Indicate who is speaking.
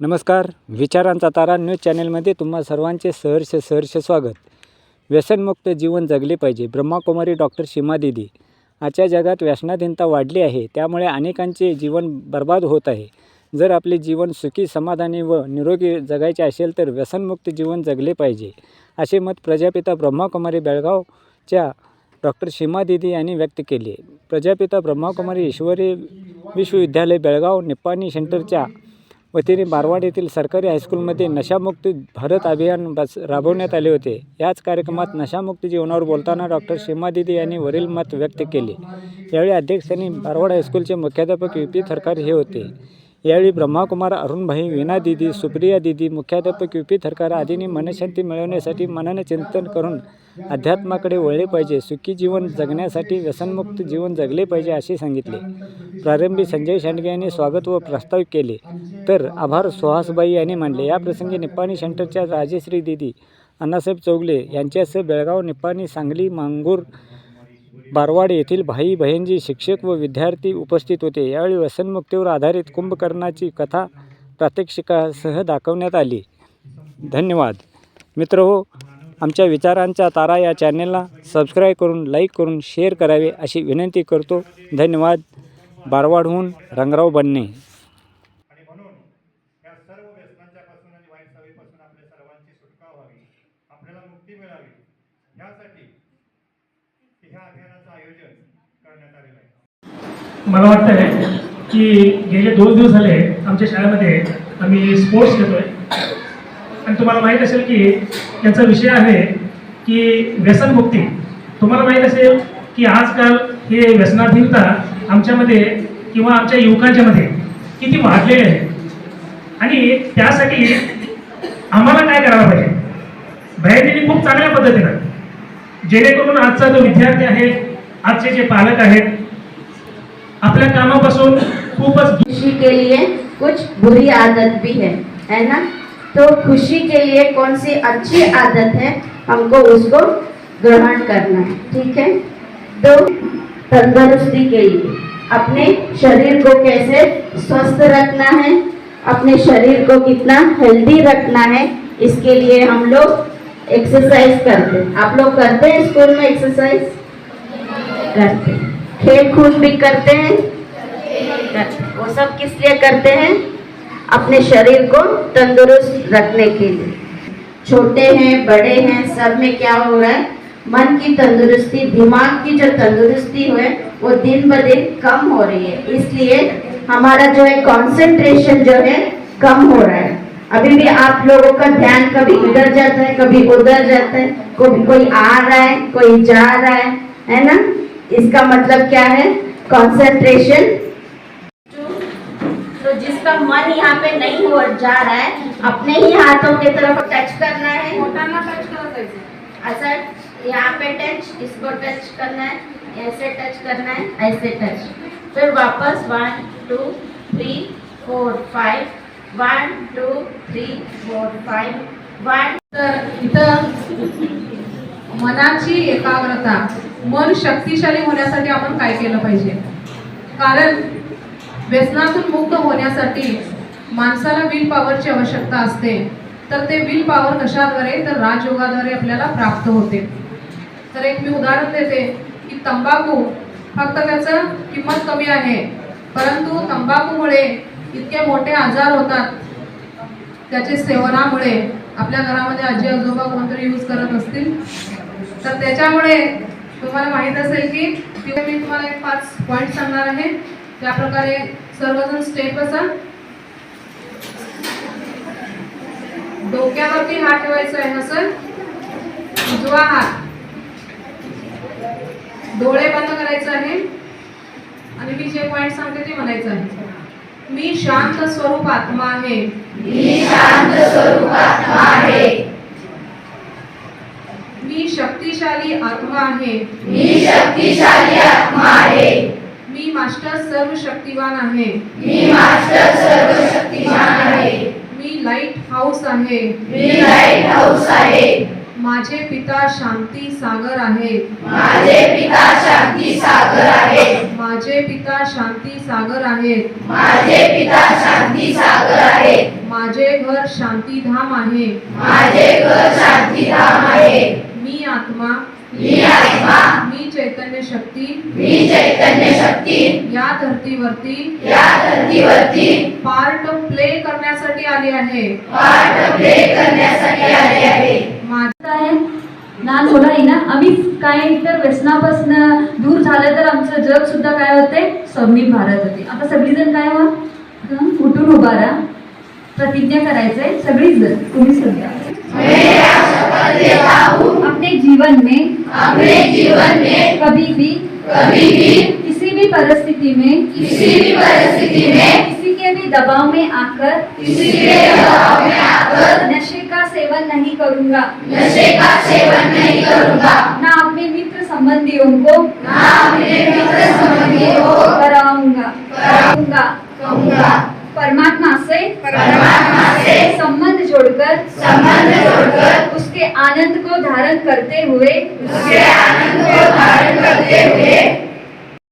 Speaker 1: नमस्कार विचारांचा तारा न्यूज चॅनेलमध्ये तुम्हा सर्वांचे सहर्ष सहर्ष स्वागत. व्यसनमुक्त जीवन जगले पाहिजे ब्रह्माकुमारी डॉक्टर सीमा दिदी. आजच्या जगात व्यसनाधीनता वाढली आहे त्यामुळे अनेकांचे जीवन बर्बाद होत आहे. जर आपले जीवन सुखी समाधानी व निरोगी जगायचे असेल तर व्यसनमुक्त जीवन जगले पाहिजे असे मत प्रजापिता ब्रह्माकुमारी बेळगावच्या डॉक्टर सीमा दिदी यांनी व्यक्त केले. प्रजापिता ब्रह्माकुमारी ईश्वरी विश्वविद्यालय बेळगाव निप्पाणी सेंटरच्या वतीने बारवाड येथील सरकारी हायस्कूलमध्ये नशामुक्त भारत अभियान बस राबवण्यात आले होते. याच कार्यक्रमात नशामुक्त जीवनावर बोलताना डॉक्टर सीमा दिदी यांनी वरील मत व्यक्त केले. यावेळी अध्यक्षांनी बारवाड हायस्कूलचे मुख्याध्यापक यू पी थरकार हे होते. यावेळी ब्रह्माकुमार अरुणभाई वीणा दिदी सुप्रिया दिदी मुख्याध्यापक यू पी थरकार आदींनी मनशांती मिळवण्यासाठी मनाने चिंतन करून अध्यात्माकडे वळले पाहिजे. सुखी जीवन जगण्यासाठी व्यसनमुक्त जीवन जगले पाहिजे असे सांगितले. प्रारंभी संजय शांडगे यांनी स्वागत व प्रस्ताव केले. तर आभार सुहासबाई यांनी मानले या प्रसंगी निप्पाणी सेंटरच्या राजेश्री दिदी अण्णासाहेब चौगले यांच्यासह बेळगाव निप्पाणी सांगली मांगूर बारवाड येथील भाई बहिणजी शिक्षक व विद्यार्थी उपस्थित होते. यावेळी व्यसनमुक्तीवर आधारित कुंभकर्णाची कथा प्रात्यक्षिकासह दाखवण्यात आली. धन्यवाद. मित्र हो आमच्या विचारांच्या तारा या चॅनेलला सबस्क्राईब करून लाईक करून शेअर करावे अशी विनंती करतो. धन्यवाद. बारवाडहून रंगराव
Speaker 2: बनणे. यासाठी ह्या अभियानाचं आयोजन करण्यात आलेलं आहे.
Speaker 3: मला वाटतं की गेले दोन दिवस झाले आमच्या शाळेमध्ये आम्ही स्पोर्ट्स घेतोय आणि तुम्हाला माहीत असेल की याचा विषय आहे की व्यसनमुक्ती तुम्हाला माहीत असेल की आजकाल हे व्यसनाधीनता आमच्यामध्ये किंवा आमच्या युवकांच्या मध्ये किती वाढलेली आहे. आणि त्यासाठी आम्हाला काय करायला पाहिजे? भैयाजींनी खूप चांगल्या पद्धतीनं जेणेकरून आजचा जो विद्यार्थी आहे, आजचे जे पालक आहेत, आपल्या कामापासून खूपच दूर
Speaker 4: खुशी के लिए कुछ बुरी आदत भी है है ना? तो खुशी के लिए कौन सी अच्छी आदत है? हमको उसको ग्रहण करना है, ठीक है? तो तंदुरुस्ती के लिए, अपने शरीर को कैसे स्वस्थ रखना है? अपने शरीर को कितना हेल्दी रखना है? इसके लिए हम लोग एक्सरसाइज करते आप लोग करते हैं स्कूल में एक्सरसाइज करते खेल कूद भी करते हैं? करते वो सब किस लिए करते हैं? अपने शरीर को तंदुरुस्त रखने के लिए। छोटे हैं, बड़े हैं, सब में क्या हो रहा है? मन की तंदुरुस्ती, दिमाग की जो तंदुरुस्ती है, वो दिन ब दिन कम हो रही है। इसलिए हमारा जो है कंसंट्रेशन जो है, कम हो रहा है। अभी भी आप लोगों का ध्यान कभी इधर जाता है कभी उधर जाता है कोई कोई आ रहा है कोई जा रहा है है ना? इसका मतलब क्या है? कॉन्सेंट्रेशन तो जिसका मन यहाँ पे नहीं हो जा रहा है अपने ही हाथों की तरफ़ टच करना है। ऐसा यहाँ पे टच इसको टच करना है ऐसे टच करना है ऐसे टच फिर वापस one two three four five one two three four five one
Speaker 5: तर इथं मनाची एकाग्रता मन शक्तिशाली होण्यासाठी आपण काय केलं पाहिजे? कारण व्यसनातून मुक्त होण्यासाठी माणसाला विल पॉवरची आवश्यकता असते. तर ते विल पॉवर कशाद्वारे? तर राजयोगाद्वारे आपल्याला प्राप्त होते. तर एक मी उदाहरण देते की तंबाखू फक्त त्याचं किंमत कमी आहे परंतु तंबाखूमुळे इतके मोठे आजार होतात. त्याचे सेवनामुळे आपल्या घरामध्ये आजी आजोबा कोणतरी यूज करत असतील. तर त्याच्यामुळे तुम्हाला माहीत असेल की तिथे मी तुम्हाला एक पाच पॉईंट सांगणार आहे. त्या प्रकारे सर्वजण स्टेप असा डोक्यावरती हात ठेवायचा आहे सर उजवा हात. डोळे बंद करायचं आहे. आणि मी जे पॉईंट सांगते ते म्हणायचं आहे. मी शांत स्वरूप आत्मा आहे. मी शक्तिशाली आत्मा आहे.
Speaker 4: मी शक्तिशाली आत्मा आहे.
Speaker 5: मी मास्टर सर्व शक्तिवान आहे.
Speaker 4: मी मास्टर सर्वशक्तिमान आहे.
Speaker 5: मी लाइट हाऊस आहे.
Speaker 4: मी लाइट हाऊस आहे.
Speaker 5: माझे पिता शांती सागर आहेत
Speaker 4: माझे पिता शांती सागर आहेत
Speaker 5: माझे पिता शांती सागर आहेत
Speaker 4: माझे पिता शांती सागर आहेत
Speaker 5: माझे घर शांतीधाम आहे.
Speaker 6: माझे घर शांतीधाम आहे.
Speaker 5: मी आत्मा.
Speaker 6: मी आत्मा.
Speaker 5: मी चैतन्य शक्ती.
Speaker 6: मी चैतन्य शक्ती.
Speaker 5: या धर्तीवरती.
Speaker 6: या धर्तीवरती.
Speaker 5: पार्ट प्ले करण्यासाठी आली आहे.
Speaker 6: पार्ट प्ले करण्यासाठी आले आहे.
Speaker 5: माझे
Speaker 7: काय मुलं आहे ना आम्ही काय तर व्यसनापासून दूर झालं तर आमचं जग सुद्धा काय होते? सौम्य भारत होते. आता सगळीजण काय व्हा? उठून उभा राहा. प्रतिज्ञा करायचंय. सगळीच जण तुम्ही सुद्धा अपने जीवन में
Speaker 6: अपने जीवन में
Speaker 7: कभी भी
Speaker 6: कभी भी
Speaker 7: किसी भी परिस्थिति में
Speaker 6: किसी भी परिस्थिति में
Speaker 7: किसी के भी दबाव में आकर
Speaker 6: किसी के दबाव में आकर
Speaker 7: नशे सेवन नहीं करूँगा।
Speaker 6: नशे का सेवन नहीं करूँगा।
Speaker 7: ना अपने मित्र संबंधियों को।
Speaker 6: ना अपने मित्र संबंधियों को।
Speaker 7: कराऊँगा। कराऊँगा।
Speaker 6: कहूँगा।
Speaker 7: परमात्मा से
Speaker 6: परमात्मा से
Speaker 7: संबंध जोड़कर
Speaker 6: संबंध जोड़कर
Speaker 7: उसके आनंद को धारण करते हुए
Speaker 6: उसके आनंद